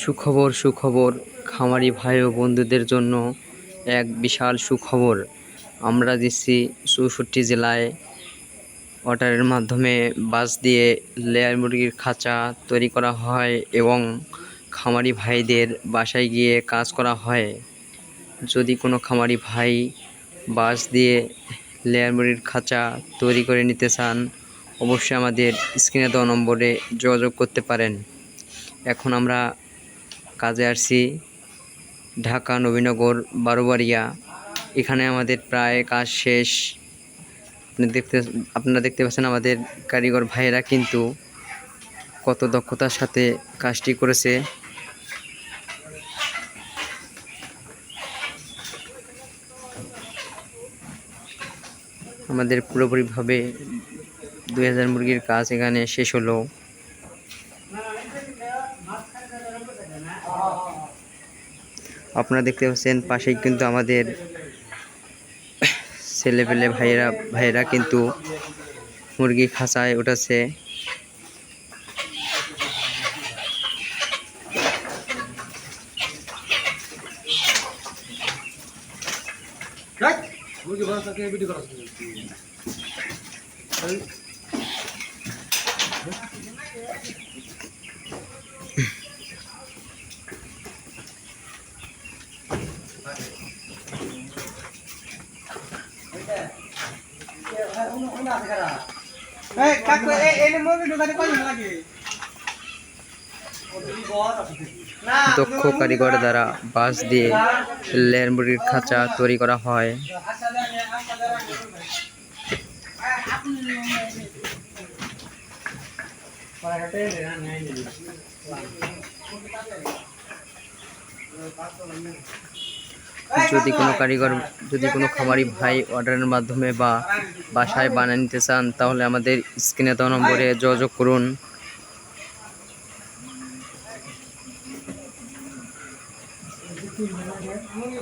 সুখবর সুখবর। খামারি ভাই ও বন্ধুদের জন্য এক বিশাল সুখবর। আমরা দিচ্ছি চৌষট্টি জেলায় অর্ডারের মাধ্যমে বাস দিয়ে লেয়ার মুরগির খাঁচা তৈরি করা হয় এবং খামারি ভাইদের বাসায় গিয়ে কাজ করা হয়। যদি কোনো খামারি ভাই বাস দিয়ে লেয়ার মুরগির খাঁচা তৈরি করে নিতে চান, অবশ্যই আমাদের স্ক্রিনে দেওয়া নম্বরে যোগাযোগ করতে পারেন। এখন আমরা কাজে আসছি। ঢাকা, নবীনগর, বারোবাড়িয়া। এখানে আমাদের প্রায় কাজ শেষ। আপনি দেখতে, আপনারা দেখতে পাচ্ছেন আমাদের কারিগর ভাইয়েরা কিন্তু কত দক্ষতার সাথে কাজটি করেছে। আমাদের পুরোপুরিভাবে দুই হাজার মুরগির কাজ এখানে শেষ হলো। আপনারা দেখতে পাচ্ছেন পাশেই কিন্তু আমাদের ছেলে পেলে ভাইয়েরা ভাইয়েরা কিন্তু মুরগি খাঁচায় উঠেছে মুরগি বড় থাকে ভিডিও করা এই কাকু এই লাগে? দক্ষ কারিগর দ্বারা বাঁশ দিয়ে লেয়ার খাঁচা তৈরি করা হয়। জানি যদি কোনো কারিগর, যদি কোনো খামারি ভাই অর্ডারের মাধ্যমে বা বাসায় বানিয়ে নিতে চান, তাহলে আমাদের স্ক্রিনে দেওয়া নম্বরে যোগাযোগ করুন। মুরগি